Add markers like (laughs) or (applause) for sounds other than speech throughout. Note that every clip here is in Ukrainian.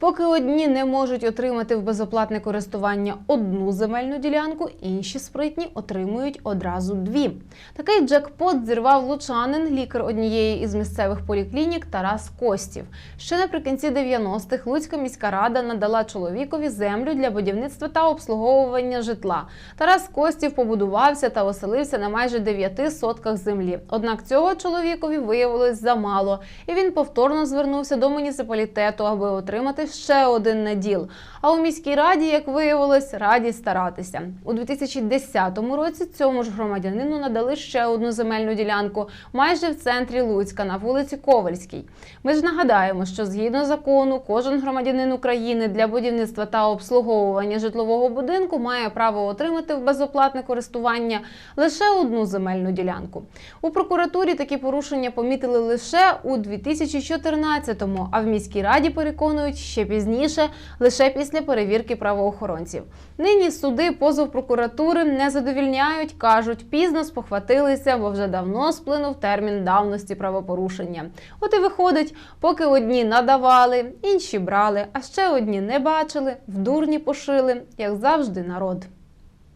Поки одні не можуть отримати в безоплатне користування одну земельну ділянку, інші спритні отримують одразу дві. Такий джекпот зірвав лучанин, лікар однієї із місцевих поліклінік Тарас Костів. Ще наприкінці 90-х Луцька міська рада надала чоловікові землю для будівництва та обслуговування житла. Тарас Костів побудувався та оселився на майже 9 сотках землі. Однак цього чоловікові виявилось замало, і він повторно звернувся до муніципалітету, аби отримати ще один наділ. А у міській раді, як виявилось, раді старатися. У 2010 році цьому ж громадянину надали ще одну земельну ділянку майже в центрі Луцька на вулиці Ковальській. Ми ж нагадаємо, що згідно закону, кожен громадянин України для будівництва та обслуговування житлового будинку має право отримати в безоплатне користування лише одну земельну ділянку. У прокуратурі такі порушення помітили лише у 2014-му, а в міській раді переконують ще пізніше, лише після перевірки правоохоронців. Нині суди позов прокуратури не задовільняють, кажуть, пізно спохватилися, бо вже давно сплинув термін давності правопорушення. От і виходить, поки одні надавали, інші брали, а ще одні не бачили, в дурні пошили, як завжди, народ.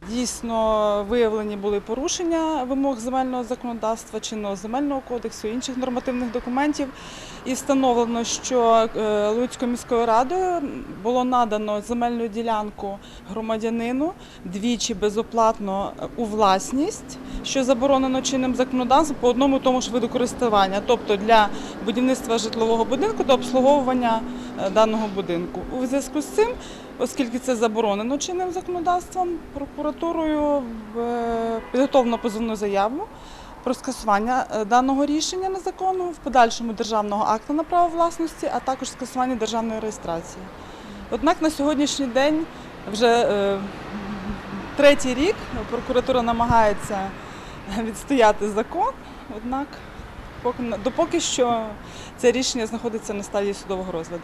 Дійсно виявлені були порушення вимог земельного законодавства, чинного земельного кодексу, інших нормативних документів. І встановлено, що е, Луцькою міською радою було надано земельну ділянку громадянину двічі безоплатно у власність, що заборонено чинним законодавством по одному тому ж виду користування, тобто для будівництва житлового будинку та обслуговування е, даного будинку. У зв'язку з цим Оскільки це заборонено чинним законодавством, прокуратурою е, підготовлено позовну заяву про скасування е, даного рішення незаконного, в подальшому державного акту на право власності, а також скасування державної реєстрації. Однак на сьогоднішній день вже третій рік прокуратура намагається (laughs) відстояти закон, однак допоки що це рішення знаходиться на стадії судового розгляду.